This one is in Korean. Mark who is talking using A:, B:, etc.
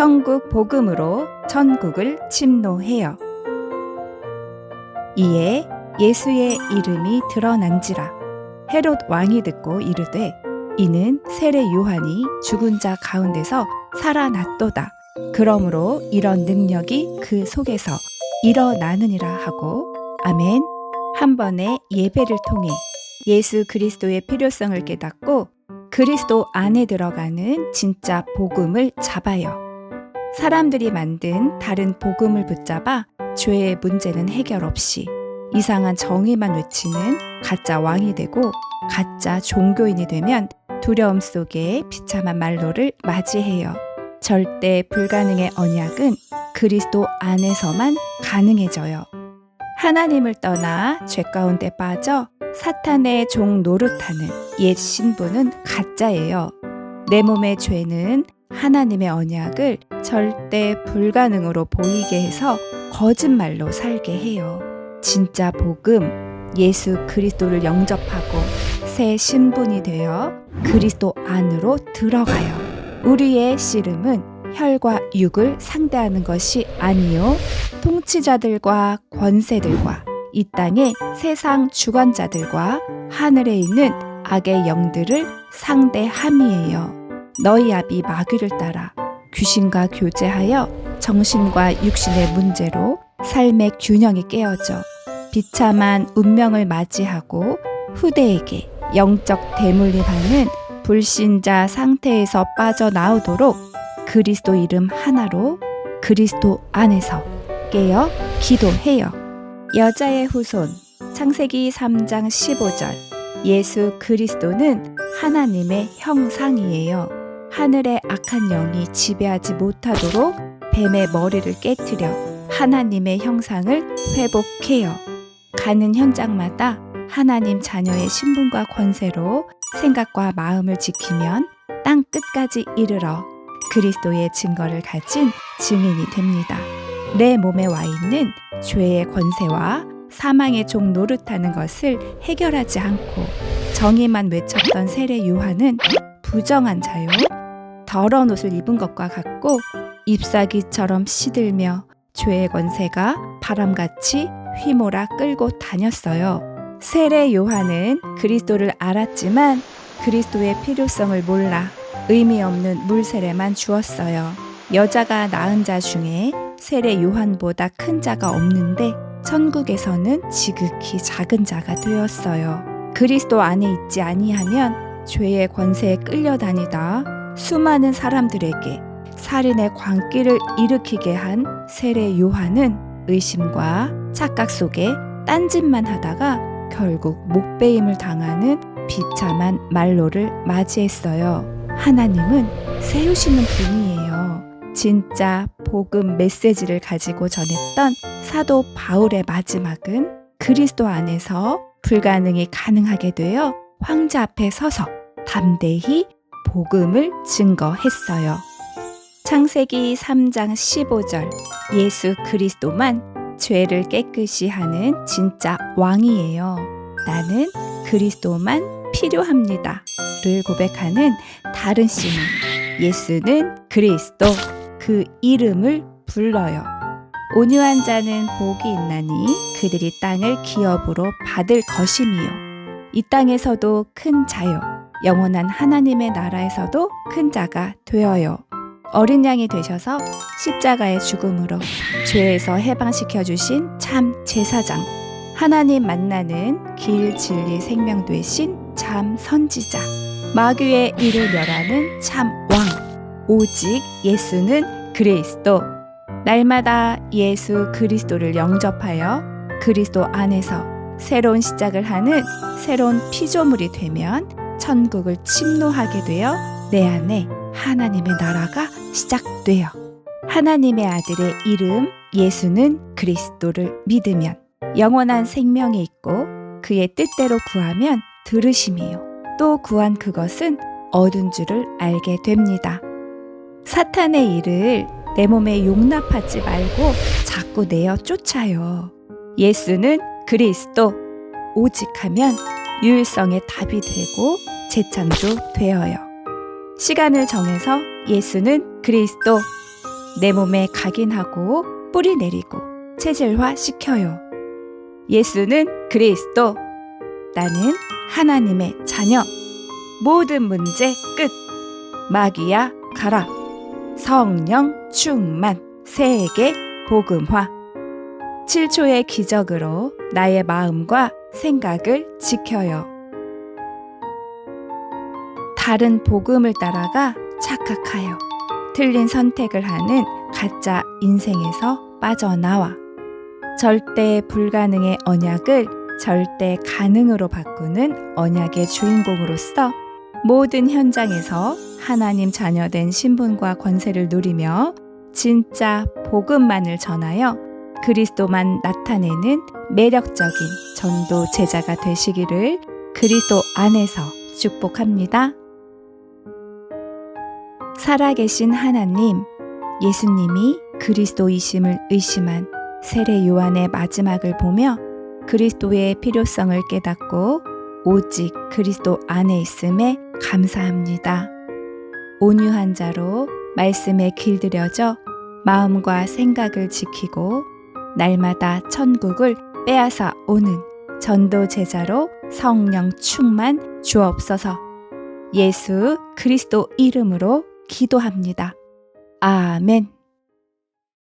A: 천국 복음으로 천국을 침노해요. 이에 예수의 이름이 드러난지라 헤롯 왕이 듣고 이르되 이는 세례 요한이 죽은 자 가운데서 살아났도다. 그러므로 이런 능력이 그 속에서 일어나느니라 하고 아멘. 한 번의 예배를 통해 예수 그리스도의 필요성을 깨닫고 그리스도 안에 들어가는 진짜 복음을 잡아요. 사람들이 만든 다른 복음을 붙잡아 죄의 문제는 해결 없이 이상한 정의만 외치는 가짜 왕이 되고 가짜 종교인이 되면 두려움 속에 비참한 말로를 맞이해요. 절대 불가능의 언약은 그리스도 안에서만 가능해져요. 하나님을 떠나 죄 가운데 빠져 사탄의 종 노릇하는 옛 신부는 가짜예요. 내 몸의 죄는 하나님의 언약을 절대 불가능으로 보이게 해서 거짓말로 살게 해요. 진짜 복음, 예수 그리스도를 영접하고 새 신분이 되어 그리스도 안으로 들어가요. 우리의 씨름은 혈과 육을 상대하는 것이 아니요. 통치자들과 권세들과 이 땅의 세상 주관자들과 하늘에 있는 악의 영들을 상대함이에요. 너희 아비 마귀를 따라 귀신과 교제하여 정신과 육신의 문제로 삶의 균형이 깨어져 비참한 운명을 맞이하고 후대에게 영적 대물림하는 불신자 상태에서 빠져나오도록 그리스도 이름 하나로 그리스도 안에서 깨어 기도해요. 여자의 후손 창세기 3장 15절 예수 그리스도는 하나님의 형상이에요. 하늘의 악한 영이 지배하지 못하도록 뱀의 머리를 깨뜨려 하나님의 형상을 회복해요. 가는 현장마다 하나님 자녀의 신분과 권세로 생각과 마음을 지키면 땅 끝까지 이르러 그리스도의 증거를 가진 증인이 됩니다. 내 몸에 와 있는 죄의 권세와 사망의 종 노릇하는 것을 해결하지 않고 정의만 외쳤던 세례 요한은 부정한 자요. 더러운 옷을 입은 것과 같고 잎사귀처럼 시들며 죄의 권세가 바람같이 휘몰아 끌고 다녔어요. 세례 요한은 그리스도를 알았지만 그리스도의 필요성을 몰라 의미 없는 물 세례만 주었어요. 여자가 낳은 자 중에 세례 요한보다 큰 자가 없는데 천국에서는 지극히 작은 자가 되었어요. 그리스도 안에 있지 아니하면 죄의 권세에 끌려다니다 수많은 사람들에게 살인의 광기를 일으키게 한 세례 요한은 의심과 착각 속에 딴짓만 하다가 결국 목배임을 당하는 비참한 말로를 맞이했어요. 하나님은 세우시는 분이에요. 진짜 복음 메시지를 가지고 전했던 사도 바울의 마지막은 그리스도 안에서 불가능이 가능하게 되어 황제 앞에 서서 담대히 복음을 증거했어요. 창세기 3장 15절 예수 그리스도만 죄를 깨끗이 하는 진짜 왕이에요. 나는 그리스도만 필요합니다. 를 고백하는 다른 씨는 예수는 그리스도 그 이름을 불러요. 온유한 자는 복이 있나니 그들이 땅을 기업으로 받을 것임이요. 이 땅에서도 큰 자요. 영원한 하나님의 나라에서도 큰 자가 되어요. 어린 양이 되셔서 십자가의 죽음으로 죄에서 해방시켜 주신 참 제사장. 하나님 만나는 길 진리 생명 되신 참 선지자. 마귀의 이를 멸하는 참 왕. 오직 예수는 그리스도. 날마다 예수 그리스도를 영접하여 그리스도 안에서 새로운 시작을 하는 새로운 피조물이 되면 천국을 침노하게 되어 내 안에 하나님의 나라가 시작돼요. 하나님의 아들의 이름 예수는 그리스도를 믿으면 영원한 생명이 있고 그의 뜻대로 구하면 들으심이요. 또 구한 그것은 얻은 줄을 알게 됩니다. 사탄의 일을 내 몸에 용납하지 말고 자꾸 내어 쫓아요. 예수는 그리스도 오직 하면 유일성의 답이 되고 재창조 되어요. 시간을 정해서 예수는 그리스도 내 몸에 각인하고 뿌리 내리고 체질화 시켜요. 예수는 그리스도. 나는 하나님의 자녀. 모든 문제 끝. 마귀야 가라. 성령 충만. 세계 복음화. 7초의 기적으로 나의 마음과 생각을 지켜요. 다른 복음을 따라가 착각하여 틀린 선택을 하는 가짜 인생에서 빠져나와 절대 불가능의 언약을 절대 가능으로 바꾸는 언약의 주인공으로서 모든 현장에서 하나님 자녀된 신분과 권세를 누리며 진짜 복음만을 전하여 그리스도만 나타내는 매력적인 전도 제자가 되시기를 그리스도 안에서 축복합니다. 살아계신 하나님, 예수님이 그리스도이심을 의심한 세례 요한의 마지막을 보며 그리스도의 필요성을 깨닫고 오직 그리스도 안에 있음에 감사합니다. 온유한 자로 말씀에 길들여져 마음과 생각을 지키고 날마다 천국을 빼앗아 오는 전도 제자로 성령 충만 주옵소서. 예수 그리스도 이름으로 기도합니다. 아멘.